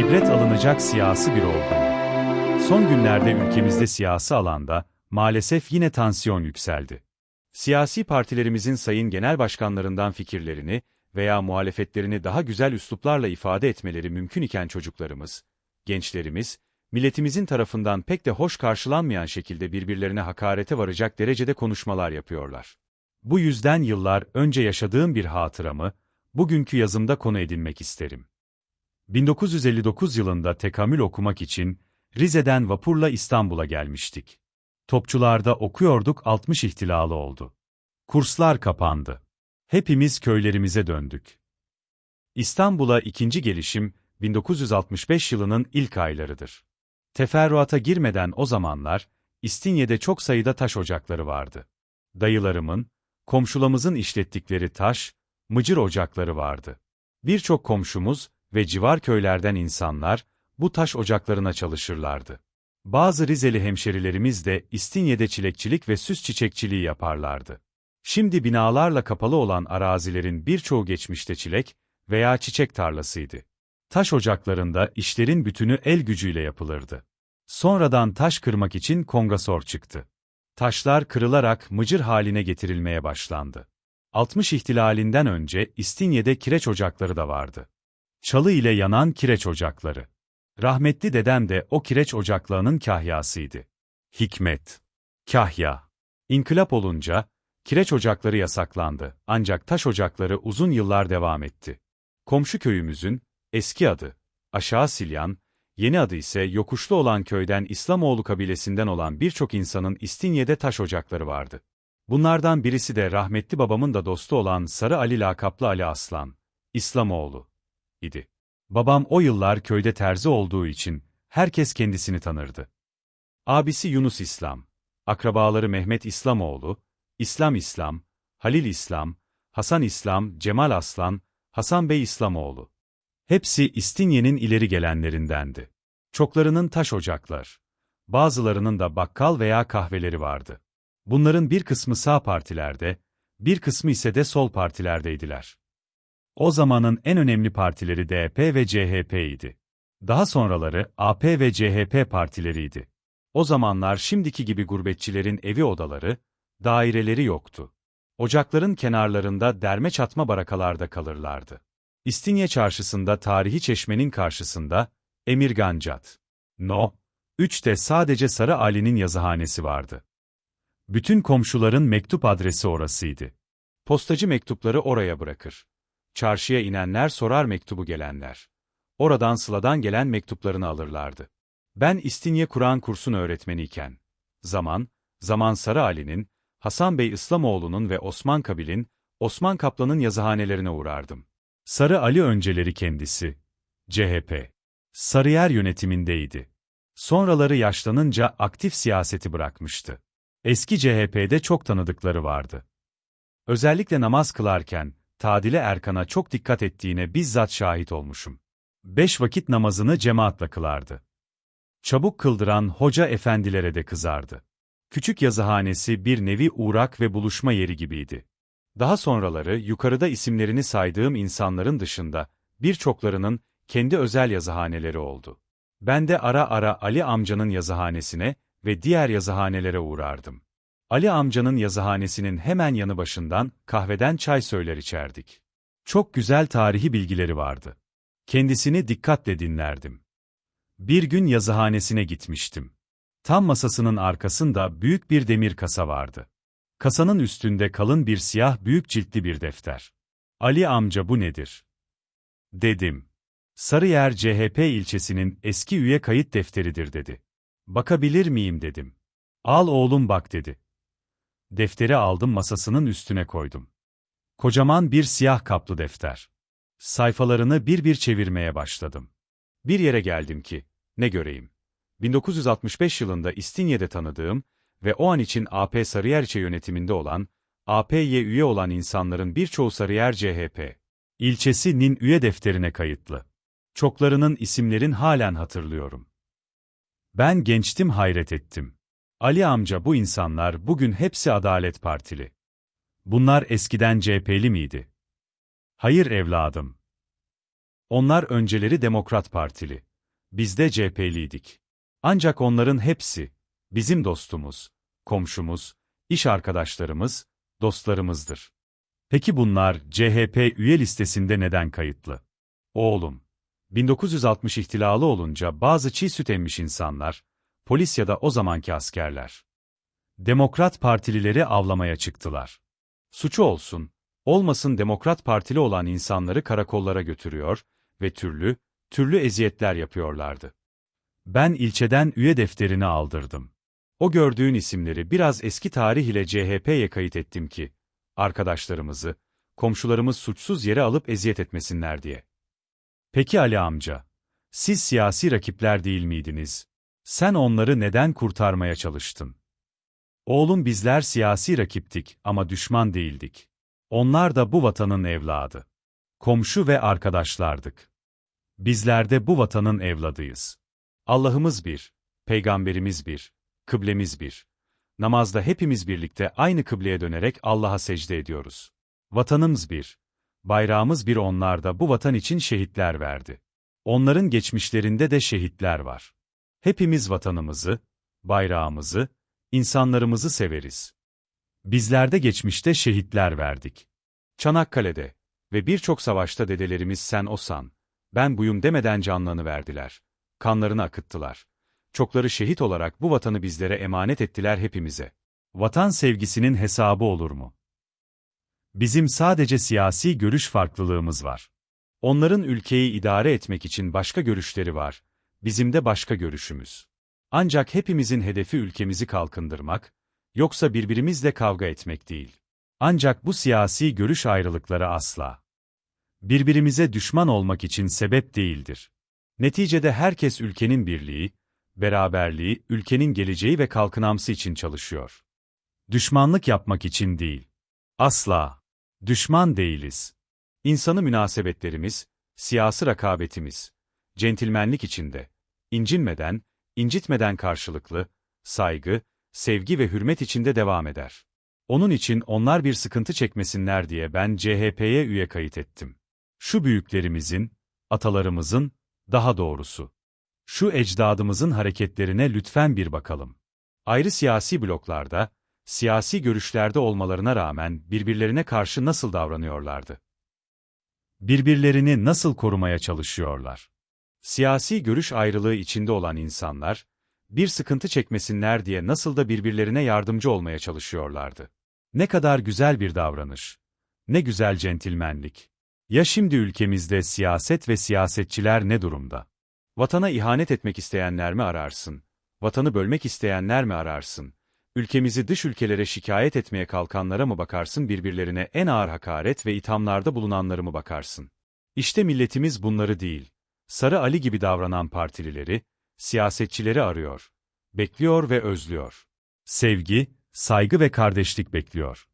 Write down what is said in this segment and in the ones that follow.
İbret alınacak siyasi bir olgunluk. Son günlerde ülkemizde siyasi alanda maalesef yine tansiyon yükseldi. Siyasi partilerimizin sayın genel başkanlarından fikirlerini veya muhalefetlerini daha güzel üsluplarla ifade etmeleri mümkün iken çocuklarımız, gençlerimiz, milletimizin tarafından pek de hoş karşılanmayan şekilde birbirlerine hakarete varacak derecede konuşmalar yapıyorlar. Bu yüzden yıllar önce yaşadığım bir hatıramı, bugünkü yazımda konu edinmek isterim. 1959 yılında tekamül okumak için Rize'den vapurla İstanbul'a gelmiştik. Topçularda okuyorduk 60 ihtilalı oldu. Kurslar kapandı. Hepimiz köylerimize döndük. İstanbul'a ikinci gelişim 1965 yılının ilk aylarıdır. Teferruata girmeden o zamanlar İstinye'de çok sayıda taş ocakları vardı. Dayılarımın, komşulamızın işlettikleri taş, mıcır ocakları vardı. Birçok komşumuz ve civar köylerden insanlar bu taş ocaklarına çalışırlardı. Bazı Rizeli hemşerilerimiz de İstinye'de çilekçilik ve süs çiçekçiliği yaparlardı. Şimdi binalarla kapalı olan arazilerin birçoğu geçmişte çilek veya çiçek tarlasıydı. Taş ocaklarında işlerin bütünü el gücüyle yapılırdı. Sonradan taş kırmak için kongasor çıktı. Taşlar kırılarak mıcır haline getirilmeye başlandı. 60 ihtilalinden önce İstinye'de kireç ocakları da vardı. Çalı ile yanan kireç ocakları. Rahmetli dedem de o kireç ocaklarının kahyasıydı. Hikmet. Kahya. İnkılap olunca, kireç ocakları yasaklandı ancak taş ocakları uzun yıllar devam etti. Komşu köyümüzün, eski adı, Aşağı Silyan, yeni adı ise Yokuşlu olan köyden İslamoğlu kabilesinden olan birçok insanın İstinye'de taş ocakları vardı. Bunlardan birisi de rahmetli babamın da dostu olan Sarı Ali lakaplı Ali Aslan, İslamoğlu, idi. Babam o yıllar köyde terzi olduğu için herkes kendisini tanırdı. Abisi Yunus İslam, akrabaları Mehmet İslamoğlu, İslam İslam, Halil İslam, Hasan İslam, Cemal Aslan, Hasan Bey İslamoğlu. Hepsi İstinye'nin ileri gelenlerindendi. Çoklarının taş ocaklar, bazılarının da bakkal veya kahveleri vardı. Bunların bir kısmı sağ partilerde, bir kısmı ise de sol partilerdeydiler. O zamanın en önemli partileri DP ve CHP idi. Daha sonraları AP ve CHP partileriydi. O zamanlar şimdiki gibi gurbetçilerin evi odaları, daireleri yoktu. Ocakların kenarlarında derme çatma barakalarda kalırlardı. İstinye çarşısında tarihi çeşmenin karşısında, Emirgancat. No. 3'te sadece Sarı Ali'nin yazıhanesi vardı. Bütün komşuların mektup adresi orasıydı. Postacı mektupları oraya bırakır. Çarşıya inenler sorar mektubu gelenler. Oradan Sıla'dan gelen mektuplarını alırlardı. Ben İstinye Kur'an kursun öğretmeniyken, zaman, zaman Sarı Ali'nin, Hasan Bey İslamoğlu'nun ve Osman Kabil'in, Osman Kaplan'ın yazıhanelerine uğrardım. Sarı Ali önceleri kendisi, CHP, Sarıyer yönetimindeydi. Sonraları yaşlanınca aktif siyaseti bırakmıştı. Eski CHP'de çok tanıdıkları vardı. Özellikle namaz kılarken, Tadile Erkan'a çok dikkat ettiğine bizzat şahit olmuşum. Beş vakit namazını cemaatle kılardı. Çabuk kıldıran hoca efendilere de kızardı. Küçük yazıhanesi bir nevi uğrak ve buluşma yeri gibiydi. Daha sonraları yukarıda isimlerini saydığım insanların dışında birçoklarının kendi özel yazıhaneleri oldu. Ben de ara ara Ali amcanın yazıhanesine ve diğer yazıhanelere uğrardım. Ali amcanın yazıhanesinin hemen yanı başından kahveden çay söyler içerdik. Çok güzel tarihi bilgileri vardı. Kendisini dikkatle dinlerdim. Bir gün yazıhanesine gitmiştim. Tam masasının arkasında büyük bir demir kasa vardı. Kasanın üstünde kalın bir siyah büyük ciltli bir defter. Ali amca bu nedir? Dedim. Sarıyer CHP ilçesinin eski üye kayıt defteridir dedi. Bakabilir miyim dedim. Al oğlum bak dedi. Defteri aldım masasının üstüne koydum. Kocaman bir siyah kaplı defter. Sayfalarını bir bir çevirmeye başladım. Bir yere geldim ki, ne göreyim. 1965 yılında İstinye'de tanıdığım ve o an için AP Sarıyerçe yönetiminde olan, AP'ye üye olan insanların birçoğu Sarıyer CHP ilçesinin üye defterine kayıtlı. Çoklarının isimlerin halen hatırlıyorum. Ben gençtim hayret ettim. Ali amca bu insanlar bugün hepsi Adalet Partili. Bunlar eskiden CHP'li miydi? Hayır evladım. Onlar önceleri Demokrat Partili. Biz de CHP'liydik. Ancak onların hepsi, bizim dostumuz, komşumuz, iş arkadaşlarımız, dostlarımızdır. Peki bunlar CHP üye listesinde neden kayıtlı? Oğlum, 1960 ihtilalı olunca bazı çiğ süt emmiş insanlar, polis ya da o zamanki askerler, Demokrat Partilileri avlamaya çıktılar. Suçu olsun, olmasın Demokrat Partili olan insanları karakollara götürüyor ve türlü, türlü eziyetler yapıyorlardı. Ben ilçeden üye defterini aldırdım. O gördüğün isimleri biraz eski tarih ile CHP'ye kayıt ettim ki, arkadaşlarımızı, komşularımız suçsuz yere alıp eziyet etmesinler diye. Peki Ali amca, siz siyasi rakipler değil miydiniz? Sen onları neden kurtarmaya çalıştın? Oğlum bizler siyasi rakiptik ama düşman değildik. Onlar da bu vatanın evladı. Komşu ve arkadaşlardık. Bizler de bu vatanın evladıyız. Allah'ımız bir, peygamberimiz bir, kıblemiz bir. Namazda hepimiz birlikte aynı kıbleye dönerek Allah'a secde ediyoruz. Vatanımız bir, bayrağımız bir onlar da bu vatan için şehitler verdi. Onların geçmişlerinde de şehitler var. Hepimiz vatanımızı, bayrağımızı, insanlarımızı severiz. Bizler de geçmişte şehitler verdik. Çanakkale'de ve birçok savaşta dedelerimiz sen osan, ben buyum demeden canlarını verdiler. Kanlarını akıttılar. Çokları şehit olarak bu vatanı bizlere emanet ettiler hepimize. Vatan sevgisinin hesabı olur mu? Bizim sadece siyasi görüş farklılığımız var. Onların ülkeyi idare etmek için başka görüşleri var, bizim de başka görüşümüz. Ancak hepimizin hedefi ülkemizi kalkındırmak, yoksa birbirimizle kavga etmek değil. Ancak bu siyasi görüş ayrılıkları asla birbirimize düşman olmak için sebep değildir. Neticede herkes ülkenin birliği, beraberliği, ülkenin geleceği ve kalkınamsı için çalışıyor. Düşmanlık yapmak için değil. Asla. Düşman değiliz. İnsanı münasebetlerimiz, siyasi rakabetimiz, centilmenlik içinde, incinmeden, incitmeden karşılıklı, saygı, sevgi ve hürmet içinde devam eder. Onun için onlar bir sıkıntı çekmesinler diye ben CHP'ye üye kayıt ettim. Şu büyüklerimizin, atalarımızın, daha doğrusu, şu ecdadımızın hareketlerine lütfen bir bakalım. Ayrı siyasi bloklarda, siyasi görüşlerde olmalarına rağmen birbirlerine karşı nasıl davranıyorlardı? Birbirlerini nasıl korumaya çalışıyorlar? Siyasi görüş ayrılığı içinde olan insanlar, bir sıkıntı çekmesinler diye nasıl da birbirlerine yardımcı olmaya çalışıyorlardı. Ne kadar güzel bir davranış. Ne güzel centilmenlik. Ya şimdi ülkemizde siyaset ve siyasetçiler ne durumda? Vatana ihanet etmek isteyenler mi ararsın? Vatanı bölmek isteyenler mi ararsın? Ülkemizi dış ülkelere şikayet etmeye kalkanlara mı bakarsın birbirlerine en ağır hakaret ve ithamlarda bulunanları mı bakarsın? İşte milletimiz bunları değil. Sarı Ali gibi davranan partilileri, siyasetçileri arıyor. Bekliyor ve özlüyor. Sevgi, saygı ve kardeşlik bekliyor.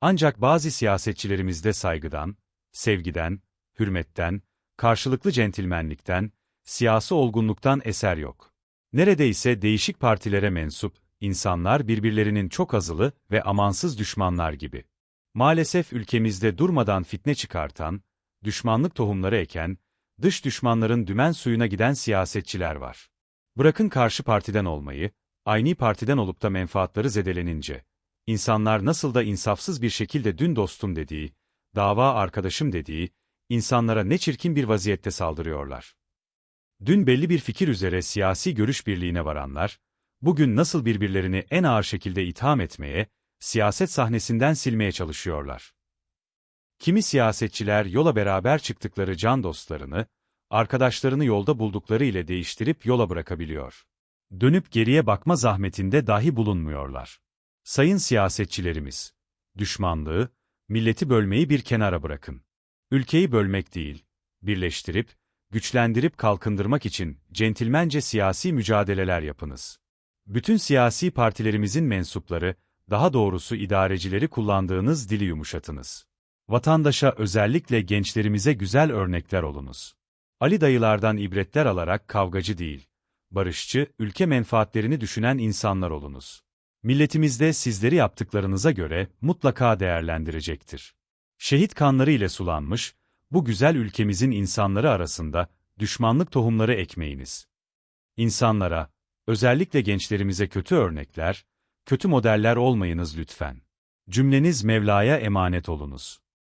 Ancak bazı siyasetçilerimizde saygıdan, sevgiden, hürmetten, karşılıklı centilmenlikten, siyasi olgunluktan eser yok. Neredeyse değişik partilere mensup, insanlar birbirlerinin çok azılı ve amansız düşmanlar gibi. Maalesef ülkemizde durmadan fitne çıkartan, düşmanlık tohumları eken, dış düşmanların dümen suyuna giden siyasetçiler var. Bırakın karşı partiden olmayı, aynı partiden olup da menfaatları zedelenince, insanlar nasıl da insafsız bir şekilde dün dostum dediği, dava arkadaşım dediği, insanlara ne çirkin bir vaziyette saldırıyorlar. Dün belli bir fikir üzere siyasi görüş birliğine varanlar, bugün nasıl birbirlerini en ağır şekilde itham etmeye, siyaset sahnesinden silmeye çalışıyorlar. Kimi siyasetçiler yola beraber çıktıkları can dostlarını, arkadaşlarını yolda buldukları ile değiştirip yola bırakabiliyor. Dönüp geriye bakma zahmetinde dahi bulunmuyorlar. Sayın siyasetçilerimiz, düşmanlığı, milleti bölmeyi bir kenara bırakın. Ülkeyi bölmek değil, birleştirip, güçlendirip kalkındırmak için centilmence siyasi mücadeleler yapınız. Bütün siyasi partilerimizin mensupları, daha doğrusu idarecileri kullandığınız dili yumuşatınız. Vatandaşa özellikle gençlerimize güzel örnekler olunuz. Ali dayılardan ibretler alarak kavgacı değil, barışçı, ülke menfaatlerini düşünen insanlar olunuz. Milletimizde sizleri yaptıklarınıza göre mutlaka değerlendirecektir. Şehit kanları ile sulanmış, bu güzel ülkemizin insanları arasında düşmanlık tohumları ekmeyiniz. İnsanlara, özellikle gençlerimize kötü örnekler, kötü modeller olmayınız lütfen. Cümleniz Mevla'ya emanet olunuz.